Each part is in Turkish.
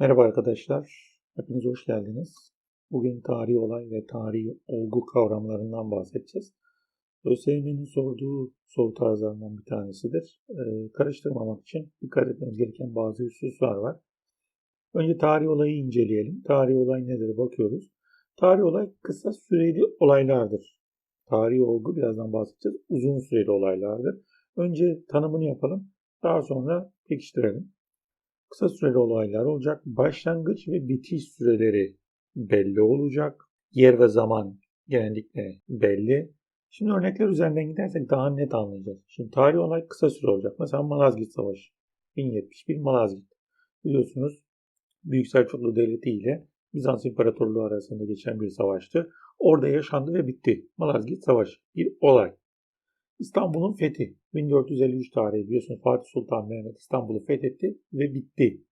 Merhaba arkadaşlar, hepiniz hoş geldiniz. Bugün tarihi olay ve tarihi olgu kavramlarından bahsedeceğiz. ÖSYM'nin sorduğu soru tarzlarından bir tanesidir. Ee, karıştırmamak için dikkat etmemiz gereken bazı hususlar var. Önce tarihi olayı inceleyelim. Tarihi olay nedir bakıyoruz. Tarihi olay kısa süreli olaylardır. Tarihi olgu birazdan bahsedeceğiz. Uzun süreli olaylardır. Önce tanımını yapalım. Daha sonra pekiştirelim. Kısa süreli olaylar olacak. Başlangıç ve bitiş süreleri belli olacak. Yer ve zaman genellikle belli. Şimdi örnekler üzerinden gidersek daha net anlayacağız. Şimdi tarih olay kısa süre olacak. Mesela Malazgirt Savaşı. 1071 Malazgirt. Biliyorsunuz Büyük Selçuklu Devleti ile Bizans İmparatorluğu arasında geçen bir savaştı. Orada yaşandı ve bitti. Malazgirt Savaşı. Bir olay. İstanbul'un fethi 1453 tarihi biliyorsunuz Fatih Sultan Mehmet İstanbul'u fethetti ve bitti.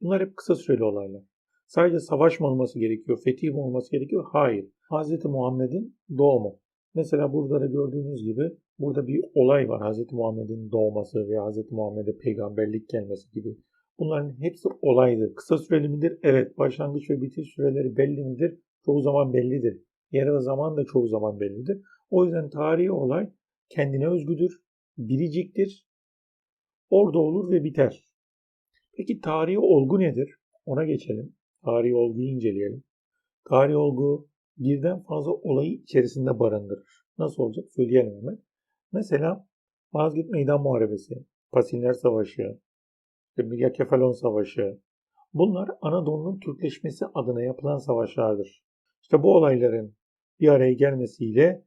Bunlar hep kısa süreli olaylar. Sadece savaş mı olması gerekiyor, fetih mi olması gerekiyor? Hayır. Hz. Muhammed'in doğumu. Mesela burada da gördüğünüz gibi burada bir olay var. Hz. Muhammed'in doğması ve Hz. Muhammed'e peygamberlik gelmesi gibi. Bunların hepsi olaydır. Kısa süreli midir? Evet. Başlangıç ve bitiş süreleri belli midir? Çoğu zaman bellidir. Yer ve zaman da çoğu zaman bellidir. O yüzden tarihi olay kendine özgüdür, biriciktir, orada olur ve biter. Peki tarihi olgu nedir? Ona geçelim. Tarihi olguyu inceleyelim. Tarihi olgu birden fazla olayı içerisinde barındırır. Nasıl olacak? Söyleyelim hemen. Mesela Malazgirt Meydan Muharebesi, Pasinler Savaşı, Kefalon Savaşı. Bunlar Anadolu'nun Türkleşmesi adına yapılan savaşlardır. İşte bu olayların bir araya gelmesiyle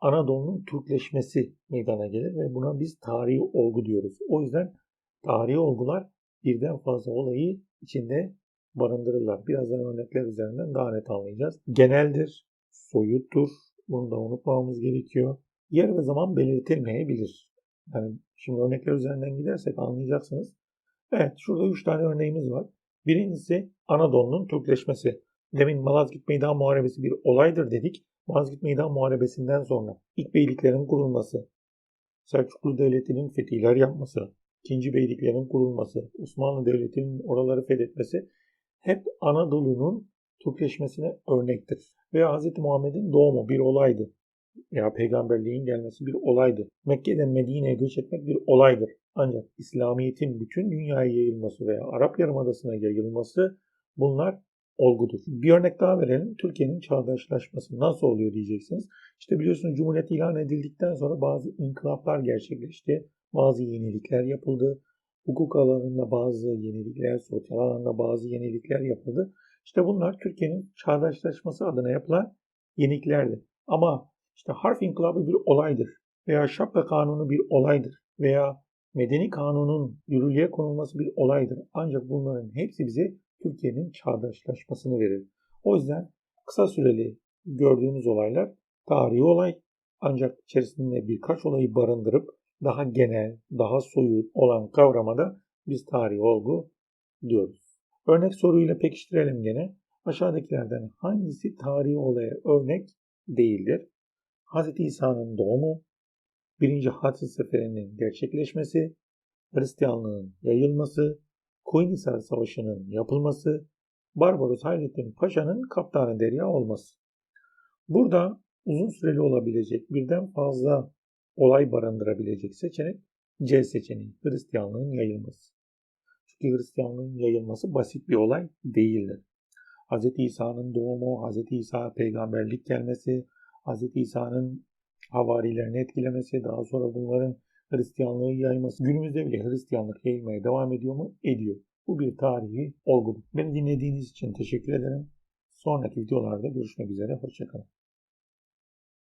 Anadolu'nun Türkleşmesi meydana gelir ve buna biz tarihi olgu diyoruz. O yüzden tarihi olgular birden fazla olayı içinde barındırırlar. Birazdan örnekler üzerinden daha net anlayacağız. Geneldir, soyuttur. Bunu da unutmamamız gerekiyor. Yer ve zaman belirtilmeyebilir. Yani şimdi örnekler üzerinden gidersek anlayacaksınız. Evet şurada 3 tane örneğimiz var. Birincisi Anadolu'nun Türkleşmesi. Demin Malazgirt Meydan Muharebesi bir olaydır dedik. Malazgirt Meydan Muharebesi'nden sonra ilk beyliklerin kurulması, Selçuklu Devleti'nin fetihler yapması, ikinci beyliklerin kurulması, Osmanlı Devleti'nin oraları fethetmesi hep Anadolu'nun Türkleşmesine örnektir. Veya Hz. Muhammed'in doğumu bir olaydı. Veya peygamberliğin gelmesi bir olaydı. Mekke'den Medine'ye göç etmek bir olaydır. Ancak İslamiyet'in bütün dünyaya yayılması veya Arap Yarımadası'na yayılması bunlar olgudur. Bir örnek daha verelim. Türkiye'nin çağdaşlaşması nasıl oluyor diyeceksiniz. İşte biliyorsunuz Cumhuriyet ilan edildikten sonra bazı inkılaplar gerçekleşti. Bazı yenilikler yapıldı. Hukuk alanında bazı yenilikler, sosyal alanda bazı yenilikler yapıldı. İşte bunlar Türkiye'nin çağdaşlaşması adına yapılan yeniliklerdi. Ama işte harf inkılabı bir olaydır. Veya şapka kanunu bir olaydır. Veya medeni kanunun yürürlüğe konulması bir olaydır. Ancak bunların hepsi bize Türkiye'nin çağdaşlaşmasını verir. O yüzden kısa süreli gördüğümüz olaylar tarihi olay ancak içerisinde birkaç olayı barındırıp daha genel, daha soyut olan kavramada biz tarihi olgu diyoruz. Örnek soruyla pekiştirelim gene. Aşağıdakilerden hangisi tarihi olaya örnek değildir? Hz. İsa'nın doğumu, birinci Haçlı Seferi'nin gerçekleşmesi, Hristiyanlığın yayılması, Koyunhisar Savaşı'nın yapılması, Barbaros Hayrettin Paşa'nın kaptanı derya olması. Burada uzun süreli olabilecek birden fazla olay barındırabilecek seçenek C seçeneği, Hristiyanlığın yayılması. Çünkü Hristiyanlığın yayılması basit bir olay değildir. Hz. İsa'nın doğumu, Hz. İsa peygamberlik gelmesi, Hz. İsa'nın havarilerini etkilemesi, daha sonra bunların Hristiyanlığı yayması. Günümüzde bile Hristiyanlık yayılmaya devam ediyor mu? Ediyor. Bu bir tarihi olgudur. Beni dinlediğiniz için teşekkür ederim. Sonraki videolarda görüşmek üzere. Hoşçakalın.